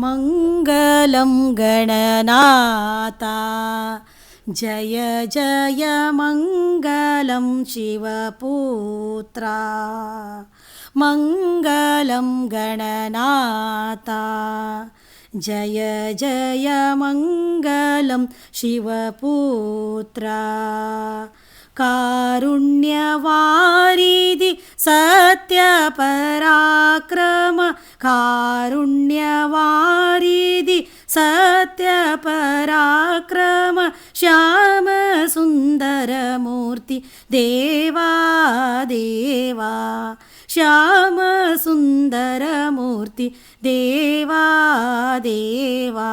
मङ्गलं गणनाता जय जय मङ्गलं शिवपुत्रा। मङ्गलं गणनाता जय जय मङ्गलं शिवपुत्रा। कारुण्यवारिधि सत्यपराक्रम कारुण्यवारिधि सत्यपराक्रम श्यामसुन्दरमूर्ति देवा देवा श्यामसुन्दरमूर्ति देवा देवा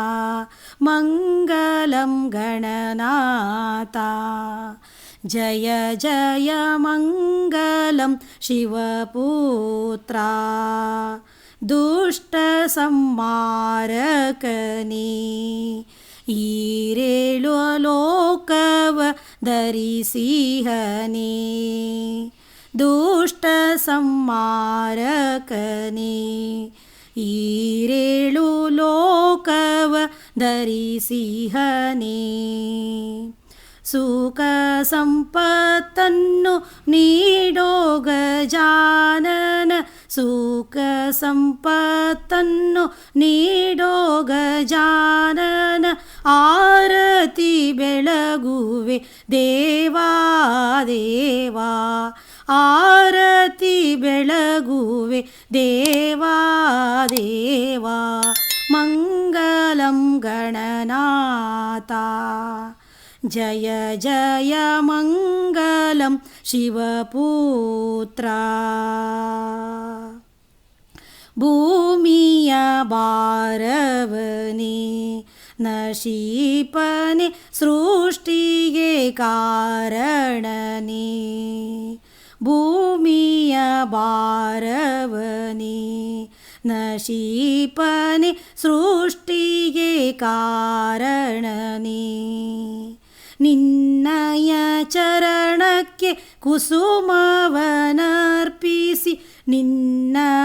मङ्गलं गणनाता जय जय मङ्गलं शिवपुत्रा ದುಷ್ಟಸಂಹಾರಕನೇ ಈರೇಳು ಲೋಕವ ಧರಿಸಿಹನೇ ದುಷ್ಟ ಸಂಹಾರಕನೇ ಈರೇಳು ಲೋಕವ ಧರಿಸಿಹನೇ ಸುಖ ಸಂಪತ್ತನ್ನು ನೀಡೋ ಗಜಾನನ ಸುಖ ಸಂಪತ್ತನ್ನು ನೀಡೋ ಗಜಾನನ ಆರತಿ ಬೆಳಗುವೆ ದೇವಾ ದೇವಾ ಆರತಿ ಬೆಳಗುವೆ ದೇವಾ ದೇವಾ ಮಂಗಲಂ ಗಣನಾತಾ जय जय मङ्गलं शिवपुत्रा भूमिय बारवनि न शीपने सृष्टिगे कारणनि भूमिय बारवनि न शीपने सृष्टिगे कारणनि ನಿನ್ನಯ ಚರಣಕ್ಕೆ ಕುಸುಮವನರ್ಪಿಸಿ ನಿನ್ನಯ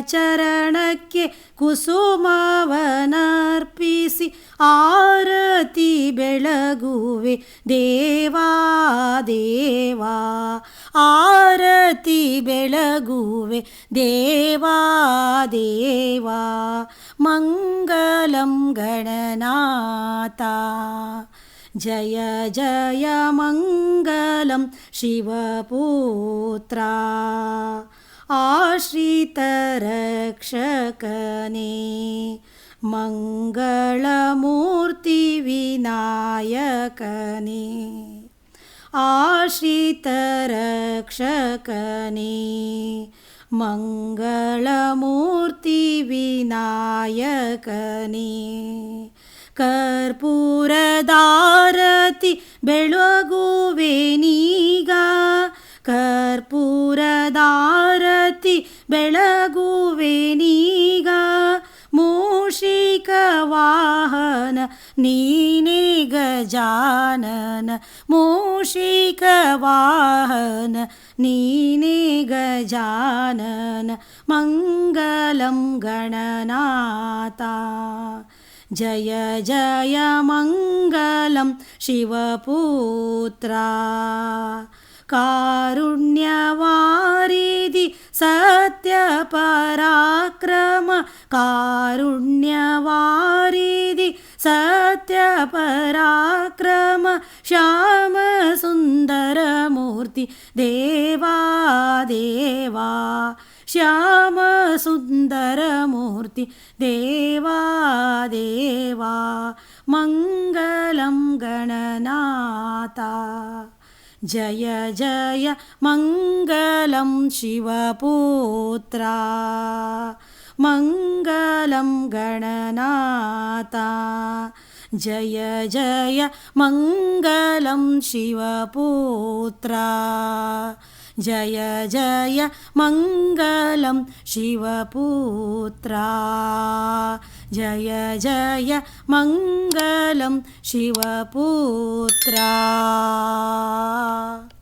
ಚರಣಕ್ಕೆ ಕುಸುಮವನರ್ಪಿಸಿ ಆರತಿ ಬೆಳಗುವೆ ದೇವಾ ದೇವಾ ಆರತಿ ಬೆಳಗುವೆ ದೇವಾ ದೇವಾ ಮಂಗಲಂ ಗಣನಾತಾ जय जय मङ्गलं शिवपुत्रा आश्रितरक्षकने मङ्गलमूर्तिविनायकने आश्रितरक्षकने मङ्गलमूर्तिविनायकने कर्पूरदारति बेळगुवेनीग कर्पूरदारति बेळगुवेनीग मूषिकवाहन नीने गजानन मूषिकवाहन नीने गजानन मङ्गलं गणनाता जय जय मङ्गलं शिवपुत्रा कारुण्यवारिधि सत्यपराक्रम कारुण्यवारिधि सत्यपराक्रम श्यामसुन्दरमूर्ति देवा देवा श्यामसुन्दरमूर्ति देवा देवा मङ्गलं गणनाता जय जय मङ्गलं शिवपुत्रा। मङ्गलं गणनाता जय जय मङ्गलं शिवपुत्रा जय जय मङ्गलं शिवपुत्रा। जय जय मङ्गलं शिवपुत्रा